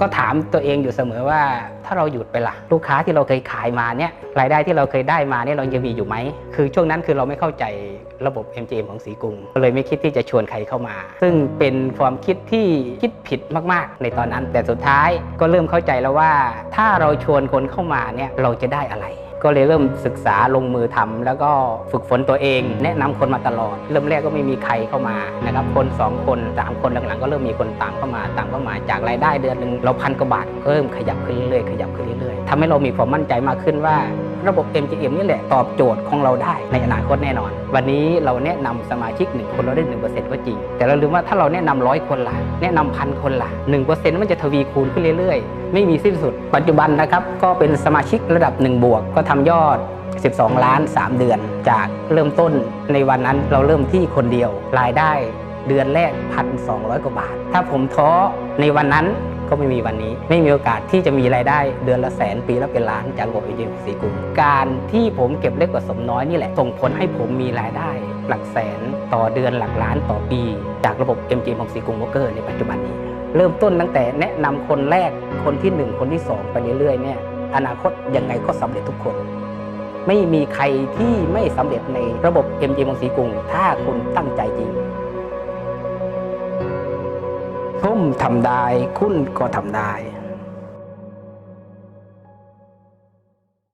ก็ถามตัวเองอยู่เสมอว่า ถ้าเราหยุดไปละ่ะ ลูกค้าที่เราเคยขายมาเนี่ยรายได้ที่เราเคยได้มาเนี่ยเรายังมีอยู่ไหม คือช่วงนั้นคือเราไม่เข้าใจระบบ MGM ของสีกรุงก็เลยไม่คิดที่จะชวนใครเข้ามา ซึ่งเป็นความคิดที่คิดผิดมาก ๆ ในตอนนั้น แต่สุดท้ายก็เริ่มเข้าใจแล้วว่า ถ้าเราชวนคนเข้ามาเนี่ยเราจะได้อะไร ก็เลยเริ่มศึกษาลงมือทำแล้วก็ฝึกฝนตัวเอง แนะนำคนมาตลอด เริ่มแรกก็ไม่มีใครเข้ามานะครับคน 2 คน3คนหลังๆ ก็เริ่มมีคนตามเข้ามาตามเข้ามาจากรายได้เดือนหนึ่งเราพันกว่าบาทก็เริ่มขยับขึ้นเรื่อยๆขยับขึ้นเรื่อยๆทำให้เรามีความมั่นใจมากขึ้นว่าระบบ MGM นี่แหละตอบโจทย์ของเราได้ในอนาคตแน่นอน วันนี้เราแนะนำสมาชิก 1 คนเราได้ 1%ก็จริง แต่เราลืมว่าถ้าเราแนะนำร้อยคนละแนะนำพันคนละ1%มันจะทวีคูณขึ้นเรื่อยๆ ไม่มีสิ้นสุด ปัจจุบันนะครับก็เป็นสมาชิกระดับ 1 บวก ก็ทำยอด 12 ล้าน 3 เดือน จากเริ่มต้นในวันนั้นเราเริ่มที่คนเดียวรายได้เดือนแรก 1,200 กว่าบาท ถ้าผมท้อในวันนั้น ก็ไม่มีวันนี้ ไม่มีโอกาสที่จะมีรายได้เดือนละแสนปีละเป็นล้านจากระบบเอเจนสีกรุงการที่ผมเก็บเล็กกว่าสมน้อยนี่แหละส่งผลให้ผมมีรายได้หลักแสนต่อเดือนหลักล้านต่อปี จากระบบ MG ของสีกรุงวอเกอร์ในปัจจุบันนี้ เริ่มต้นตั้งแต่แนะนำคนแรกคนที่หนึ่งคนที่สองไปเรื่อยๆเนี่ยอนาคตยังไงก็สำเร็จทุกคน ไม่มีใครที่ไม่สำเร็จในระบบ MG ของสีกรุงถ้าคุณตั้งใจจริง ผมทำได้ คุณก็ทำได้